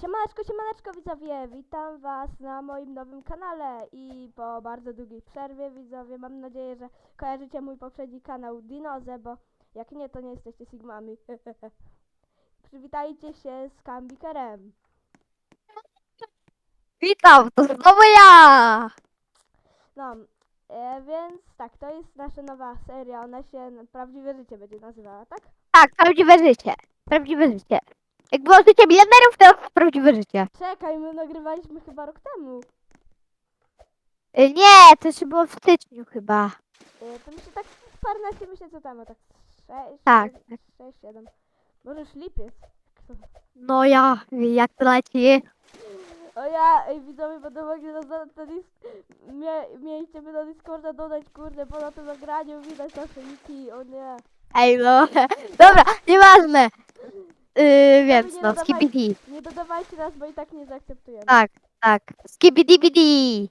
Siemaneczko, siemaneczko widzowie, witam was na moim nowym kanale i po bardzo długiej przerwie widzowie, mam nadzieję, że kojarzycie mój poprzedni kanał Dinoze, bo jak nie, to nie jesteście Sigmami. Przywitajcie się z Kambikerem. Witam, to znowu ja! No, e, więc tak, to jest nasza nowa seria, ona się Prawdziwe Życie będzie nazywała, tak? Tak, prawdziwe życie. Prawdziwe życie. Jak było życie milionerów, to prawdziwe życie. Czekaj, my nagrywaliśmy chyba rok temu. Y, Nie, to jeszcze było w styczniu chyba. E, to myślę tak paręnaście miesięcy temu, tak 6, Tak. 6, 7. Może już lipiec. No ja, jak to leci? O ja, ej widzowie, będę mogli nas na, na dis... Mie, miejcie mnie na Discorda dodać, kurde, bo na tym nagraniu widać nasze niki, o nie. Ej no, dobra, nieważne. Yy, więc nie no, dodawaj- skibidi. Nie dodawajcie nas, bo i tak nie zaakceptujemy. Tak, tak, skibidi Skibidi.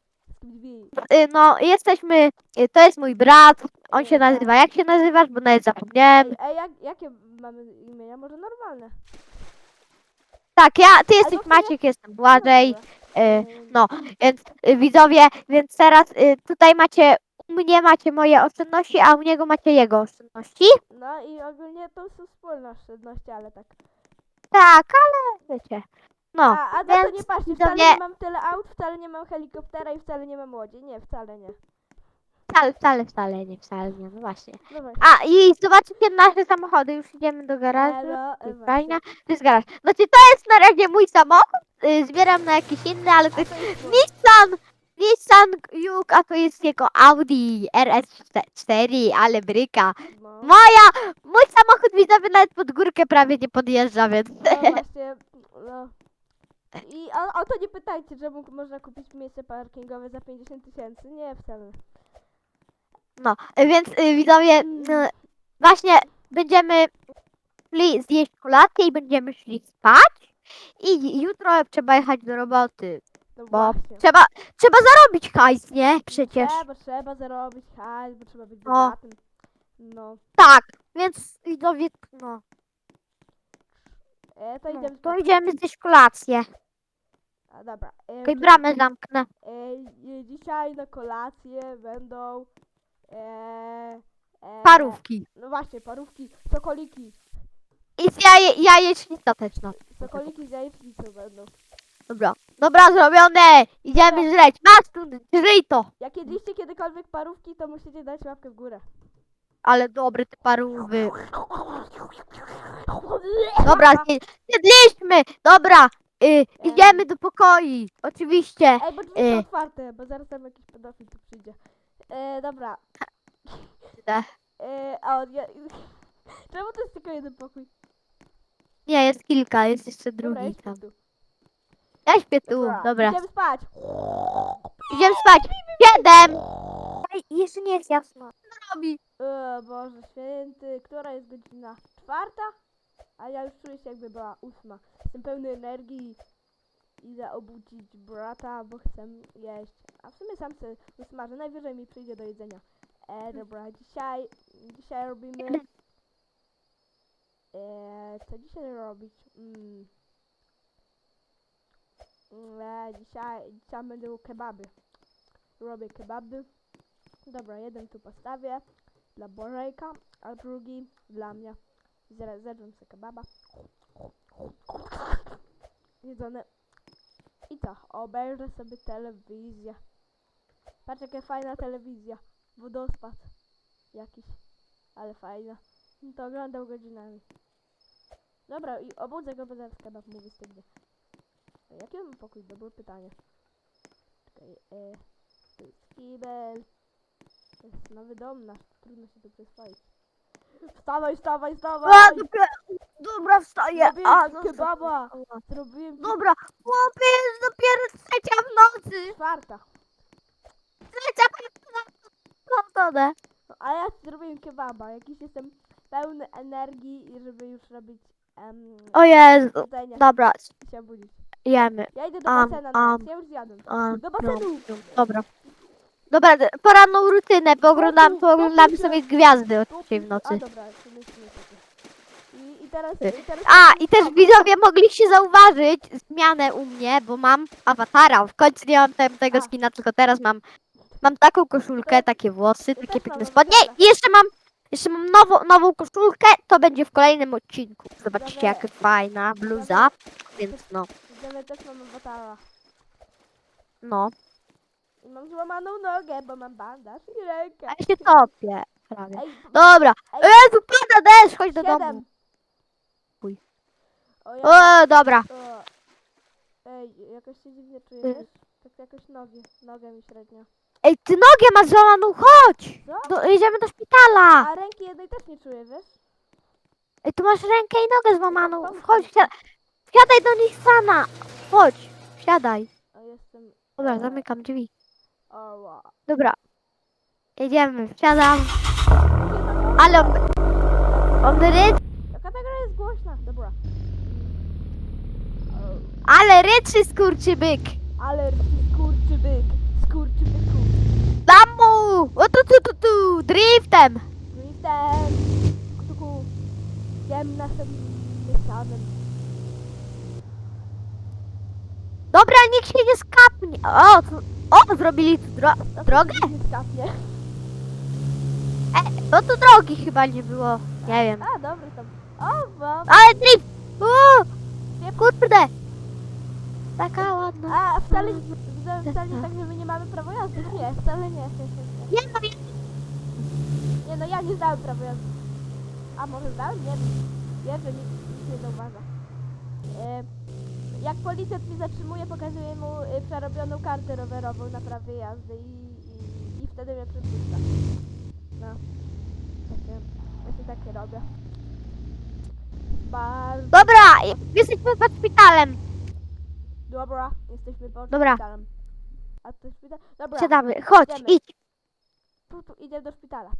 y, No, jesteśmy, y, to jest mój brat, on się nazywa, jak się nazywasz, bo nawet zapomniałem. Ej, ej jak, jakie mamy imienia? Może normalne? Tak, ja, ty jesteś Maciek, jestem Błażej. No, Y. Ej, no, więc y, widzowie, więc teraz y, tutaj macie, u mnie macie moje oszczędności, a u niego macie jego oszczędności. No i ogólnie to są wspólne oszczędności, ale tak. Tak, ale wiecie. No, a, a na to więc nie patrzcie, wcale widzowie- nie mam tyle aut, wcale nie mam helikoptera i wcale nie mam łodzi. Nie, wcale nie. wcale, wcale, wcale nie, wcale nie, no właśnie. No właśnie. A, i zobaczycie nasze samochody, już idziemy do garażu. Elo, e, właśnie. fajna. To jest garaż. Znaczy, to jest na razie mój samochód, y, zbieram na jakiś inny, ale to jest mój. Nissan, Nissan Juke, a to jest jego Audi RS4, ale bryka. No. Moja, mój samochód widzowie nawet pod górkę prawie nie podjeżdża, więc... No właśnie, no. I o, o to nie pytajcie, że mógł, można kupić miejsce parkingowe za 50 tysięcy. Nie, wcale. No, więc y, widzowie, y, właśnie będziemy szli zjeść kolację i będziemy szli spać. I jutro trzeba jechać do roboty, No bo właśnie. trzeba, trzeba zarobić hajs, nie? Przecież. Trzeba, trzeba zarobić hajs, bo trzeba być No. bogatym. No. Tak, więc widzowie, no, E, to no idziemy to idziemy zjeść kolację. A, dobra. E, Okej, bramę zamknę. E, e, dzisiaj na kolację będą e, e, Parówki. No właśnie, parówki, sokoliki. I z jaje, jajecznica też, no. Sokoliki z jajecznicą będą. Dobra, dobra, zrobione! Idziemy żreć. Masz tu, żyj to! Jak jedliście kiedykolwiek parówki, to musicie dać łapkę w górę. Ale dobre te parówy. Dobra, zje- zjedliśmy! Dobra, y, idziemy do pokoi. Oczywiście. Ej, bo drzwi są Y. otwarte, bo zaraz tam jakiś pedofil tu przyjdzie. E, dobra. Idę. E, a on, ja, Czemu to jest tylko jeden pokój? Nie, jest kilka, jest jeszcze Dobra, drugi idźmy tam. tu. Ja śpię tu, dobra. Idziemy spać. Idziemy spać. Siedem! Ej, jeszcze nie jest jasno. Co robi? E, Boże święty, która jest godzina? Czwarta? A ja już czuję się jakby była ósma. Jestem pełny energii. Idę obudzić brata, bo chcę jeść. A w sumie sam sobie usmażę. Najwyżej mi przyjdzie do jedzenia. E, dobra, dzisiaj, dzisiaj robimy... E, co dzisiaj robić? Mm. E, dzisiaj, dzisiaj będą kebaby. Robię kebaby. Dobra, jeden tu postawię dla Bożejka, a drugi dla mnie. Zaraz zjadłem sobie kebaba. Jedzone. I co? Obejrzę sobie telewizję. Patrz jaka fajna telewizja. Wodospad. Jakiś. Ale fajna. To oglądał godzinami. Dobra, i obudzę go, bo zaraz kebab mu wystygnie. A Jaki mam pokój? Dobre pytanie. Czekaj, e, to jest kibel. To jest nowy dom nasz, trudno się tu przyswoić. Wstawaj, wstawaj, A, wstawaj! dopiero, dobra, wstaję. Zrobiłem A, ci no, kebaba. dobra. Zrobiłem ci Dobra, chłopie, jest dopiero trzecia w nocy. czwarta. Trzecia w nocy. No, a ja zrobiłem kebaba. Jakiś jestem pełny energii, i żeby już robić um, O Jezu. jedzenie Dobra, się obudzić. Jemy. Ja idę do Am, basena am, teraz, ja już zjadłem. A, Do basenu! no, dobra. Dobra, d- poranną rutynę, bo oglądamy sobie gwiazdy od dzisiaj w A nocy. dobra, to. I, I teraz, Y, i teraz A, i też widzowie mogliście zauważyć zmianę u mnie, bo mam awatara. W końcu nie mam tego skina, tylko teraz mam mam taką koszulkę, takie włosy, takie piękne spodnie i jeszcze mam jeszcze mam nową, nową koszulkę, to będzie w kolejnym odcinku. Zobaczcie jaka fajna bluza, więc no, Widzowie też mam awatara. no. I mam złamaną nogę, bo mam bandaż i rękę. A ja się topię prawie. Ej, Dobra, ej, Jezu, pada deszcz, chodź do domu. siedem. Chuj. O, ja, O, dobra. o. Ej, jakoś się dziwnie Y. wiesz? Tak jakoś nogi, nogę mi średnio. Ej, ty nogę masz złamaną, chodź! Co? Do, jedziemy do szpitala. A ręki jednej też nie czuję, wiesz? Ej, tu masz rękę i nogę złamaną. Chodź, wsiadaj do nich sana. Chodź, wsiadaj. Jestem... Dobra, zamykam drzwi. Dobra. Jedziemy, wsiadam. Ale on... On ryczy, Jaka ta gra jest głośna? Dobra. Ale ryczy skurczybyk. ale skurczybyk, skurczybyku. Dam mu! O tu, tu, tu, tu, driftem. Driftem, kutuku, jem naszym mieszanym. Dobra, nikt się nie skapnie. O, tu, o, zrobili tu dro drogę? Nie skapnie. No tu drogi chyba nie było. Nie wiem. A, dobry tam. O, wam. Ale drift! Uuu, kurde. Taka ładna. A, wcale, wcale, wcale nie tak, że my nie mamy prawa jazdy. Nie, wcale nie. nie, nie, Nie no, nie. Nie no, ja nie zdałem prawa jazdy. A może zdałem? Nie wiem. Wiem, że nikt, nikt nie zauważa. E, jak policjant mi zatrzymuje, pokazuję mu e, przerobioną kartę rowerową na prawie jazdy i, i, i wtedy mnie przepuszcza. No. Takie, właśnie takie robię. Bardzo Dobra, jesteśmy pod szpitalem. dobra, jesteśmy pod Dobra. szpitalem. A to szpital? Dobra, Siadamy, chodź, Idziemy. idź. tu, tu, idziemy do szpitala.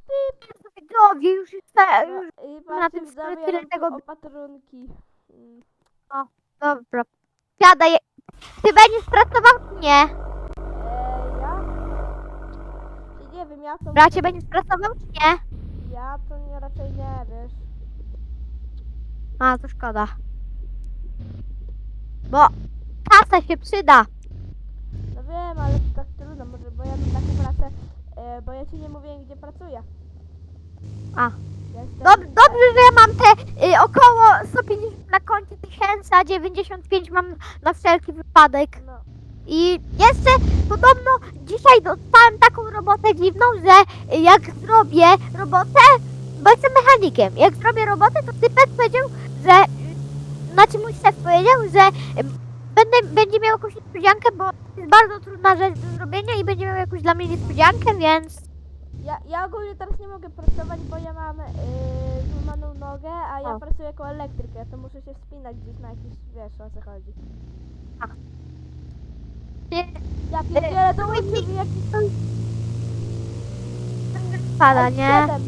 Widzowie, już jest No, już. I na tym sklepie tego- opatrunki. Mm, Dobra. Siadaj. Ty będziesz pracował czy nie? E, ja? I nie wiem, ja to... Bracie, będziesz pracował czy nie? Ja to nie, raczej nie, wiesz. A, to szkoda. Bo kasa się przyda. No wiem, ale to tak trudno, może, bo ja mam taką pracę, e, bo ja ci nie mówiłem, gdzie pracuję. A. Dob dobrze, że ja mam te y, około 150 na koncie tysięcy, a 95 mam na wszelki wypadek. No, I jeszcze podobno dzisiaj dostałem taką robotę dziwną, że jak zrobię robotę, bo jestem mechanikiem, jak zrobię robotę, to typek powiedział, że, znaczy mój szef powiedział, że będę, będzie miał jakąś niespodziankę, bo to jest bardzo trudna rzecz do zrobienia i będzie miał jakąś dla mnie niespodziankę, więc ja, ja ogólnie teraz nie mogę pracować, bo ja mam e, złamaną nogę, a ja O. pracuję jako elektryk, ja to muszę się wspinać gdzieś na jakiś, wiesz, o co chodzi. nie Ja pierdzielę, to mi- mi jakiś... spada, Ej, nie? siedem.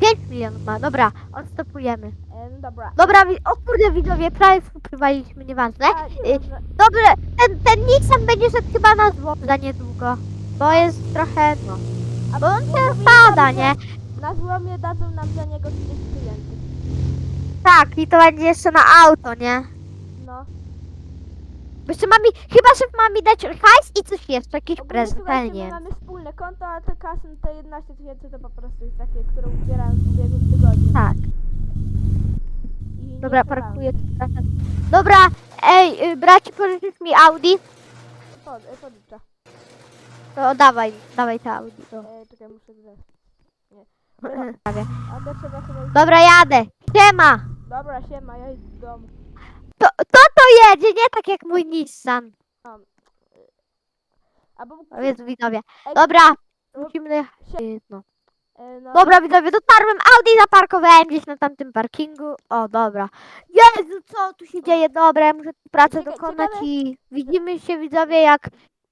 5 milionów ma, dobra, odstopujemy. E, no dobra. Dobra, wi- o kurde widzowie, prawie współprywaliśmy, nieważne. A, y, dobrze. Dobrze, ten, ten Nissan będzie szedł chyba na złom za niedługo. Bo jest trochę, no. Bo on nam, że nie? Na złomie dadzą nam za niego 30 tysięcy. Tak, i to będzie jeszcze na auto, nie? No. Bo jeszcze ma mi, chyba szef ma mi dać hajs i coś jeszcze, jakiś prezent, słuchajcie, nie my mamy wspólne konto, a te kasy, te 11 tysięcy to po prostu jest takie, które ubieram w ubiegłym tygodniu. Tak, I nie dobra, strzelałem. parkuję tu. Dobra, ej, y, braci, pożyczysz mi Audi? Pod, pożyczę. To dawaj, dawaj to Audi. To. E, muszę. Prawie. A to trzeba chyba... już- Dobra, jadę. Siema. Dobra, siema, ja idę do domu. To, to to jedzie, nie tak jak mój Nissan. Albo... Jezu, widzowie. Dobra, musimy... No. E, no, Dobra, widzowie, dotarłem, Audi zaparkowałem gdzieś na tamtym parkingu. O, dobra. Jezu, co tu się dzieje? Dobra, ja muszę pracę dokonać ciekawe- i widzimy się, widzowie, jak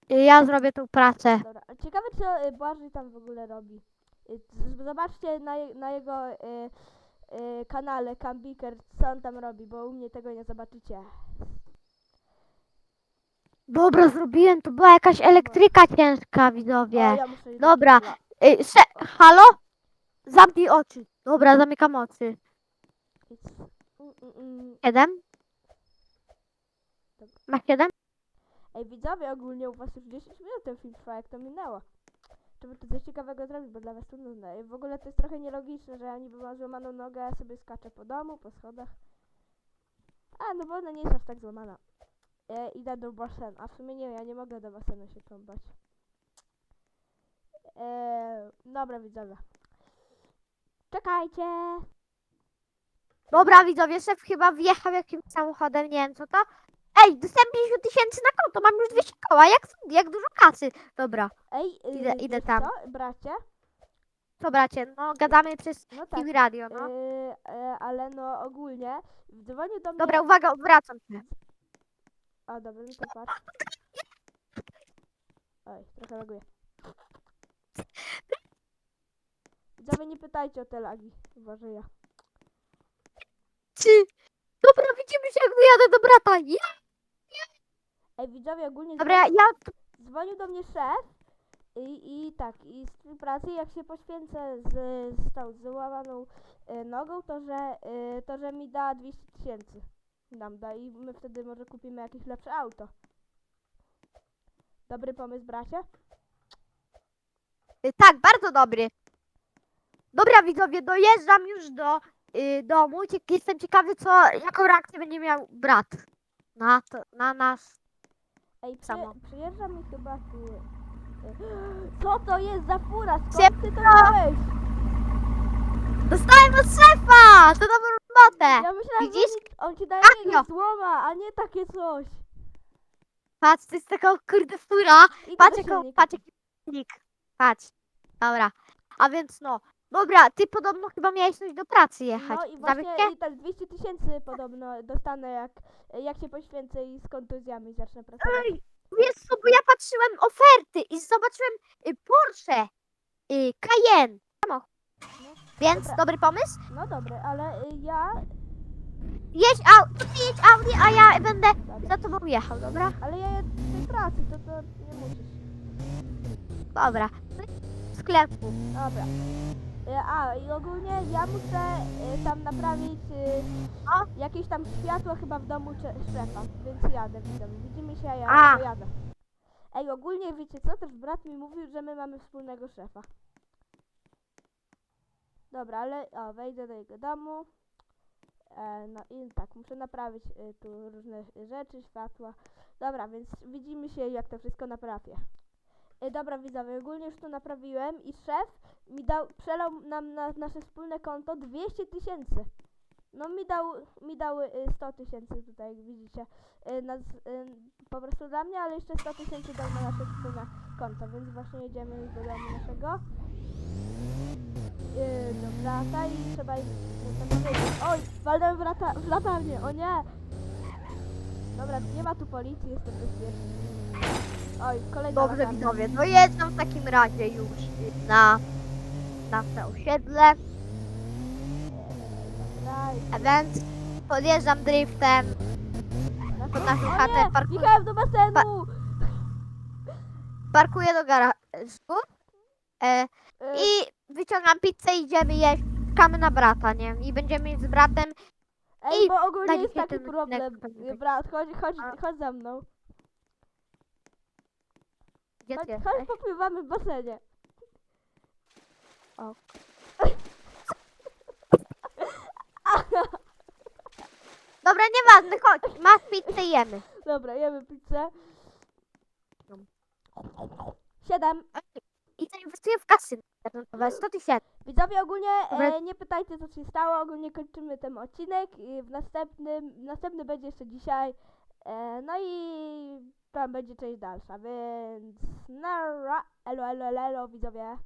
ja zrobię tą pracę. Dobra. A Ciekawe, co y, Błażej tam w ogóle robi. Y, z- Zobaczcie na, je- na jego y, y, kanale Cambiker, co on tam robi, bo u mnie tego nie zobaczycie. Dobra, zrobiłem, to była jakaś elektryka ciężka, O, widzowie. ja muszę iść do Dobra. Y, se, halo? Zamknij oczy. Dobra, zamykam oczy. Mm, mm. 7? Dobra. Masz 7? Ej, widzowie, ogólnie u was już 10 minut ten film trwa, jak to minęło. Trzeba tu coś ciekawego zrobić, bo dla was to nudne. W ogóle to jest trochę nielogiczne, że ja niby mam złamaną nogę, a sobie skaczę po domu, po schodach. A, no bo ona nie jest aż tak złamana. E, idę do basenu, a w sumie nie, ja nie mogę do basenu się kąpać. E, dobra, widzowie. Czekajcie! Dobra, widzowie, szef chyba wjechał jakimś samochodem, nie wiem co to. Ej, dostałem 50 tysięcy na konto, mam już 200 koła, jak, jak dużo kasy. Dobra, Ej, y, Idę- idę tam. Co, bracie? co bracie, no gadamy przez No tak. TV radio, no. Yy, e, ale no ogólnie dzwonił do mnie. Dobra, uwaga, wracam się. O, dobra, no to patrz. Oj, trochę laguję. Widzowie, nie pytajcie o te lagi. Uważaj ja. Czy... Dobra, widzimy się jak wyjadę do brata. Ja... Ej, widzowie, ogólnie Dobra, ja, ja dzwonił do mnie szef i, i tak, i z współpracy jak się poświęcę z, z tą złamaną y, nogą, to że, y, to że mi da 200 tysięcy. Nam da i my wtedy może kupimy jakieś lepsze auto. Dobry pomysł, bracie? Y, Tak, bardzo dobry. Dobra, widzowie, dojeżdżam już do y, domu. Cie- Jestem ciekawy, co, jaką reakcję będzie miał brat na, to, na nas. Ej, przy, Samo. przyjeżdża mi chyba tu. Co to jest za fura? Skąd ty to wziąłeś? Dostałem od szefa! To dobrą robotę! Ja myślałem, Widzisz? że on, ci daje Akno. jakiegoś złoma, a nie takie coś. Patrz, to jest taka kurde fura. Patrz, jaką, patrz jaki silnik. Patrz. Dobra. A więc no. Dobra, ty podobno chyba miałeś coś do pracy jechać. No i właśnie i tak 200 tysięcy podobno dostanę jak, jak się poświęcę i z kontuzjami zacznę pracować. Ej, wiesz co, bo ja patrzyłem oferty i zobaczyłem y, Porsche, y, Cayenne. samochód. No, Więc dobra. dobry pomysł. No dobry, ale y, ja. Jedź Audi, ty jedź Audi, a ja będę Dobra. za tobą jechał, dobra? Ale ja jadę do tej pracy, to, to nie musisz. Dobra. W sklepu. Dobra. Y, A, i ogólnie ja muszę y, tam naprawić y, O. jakieś tam światła chyba w domu szefa, więc jadę, widzę. Widzimy się, a ja A. jadę. Ej, ogólnie wiecie co, też brat mi mówił, że my mamy wspólnego szefa. Dobra, ale o, wejdę do jego domu. E, no i tak, muszę naprawić y, tu różne rzeczy, światła. Dobra, więc widzimy się jak to wszystko naprawię. E, dobra widzowie, ogólnie już to naprawiłem i szef mi dał, przelał nam na nasze wspólne konto 200 tysięcy. No mi dał, mi dał y, 100 tysięcy tutaj, jak widzicie. Y, na, y, po prostu dla mnie, ale jeszcze 100 tysięcy dał na nasze wspólne konto, więc właśnie jedziemy do domu naszego. Yy, do brata i trzeba powiedzieć. Oj, walnąłem w, lata, w latarnię, o nie! Dobra, nie ma tu policji, jestem bezpieczny. Oj, kolejna Dobrze latarnia. widzowie, dojeżdżam w takim razie już na nasze osiedle. A więc podjeżdżam driftem. na Pod naszą O chatę nie, wjechałem do basenu! Parkuję do garażu. E, Yy, I wyciągam pizzę i idziemy jeść. Czekamy na brata, nie? I będziemy z bratem. Ej, i bo ogólnie na jest dzisiaj taki ten odcinek problem. Brat, chodź, chodź, A. chodź za mną. Gdzie Chodź, ty chodź jesteś? popływamy w basenie. O. Dobra, nieważne, chodź. Masz pizzę jemy. Dobra, jemy pizzę. Siedem. I zainwestuję w kasyno. internetowe, 100 tysięcy. Widzowie ogólnie Dobra. e, nie pytajcie co się stało, ogólnie kończymy ten odcinek i w następnym, następny będzie jeszcze dzisiaj. E, no i tam będzie część dalsza, więc nara, elo, elo, elo, elo widzowie.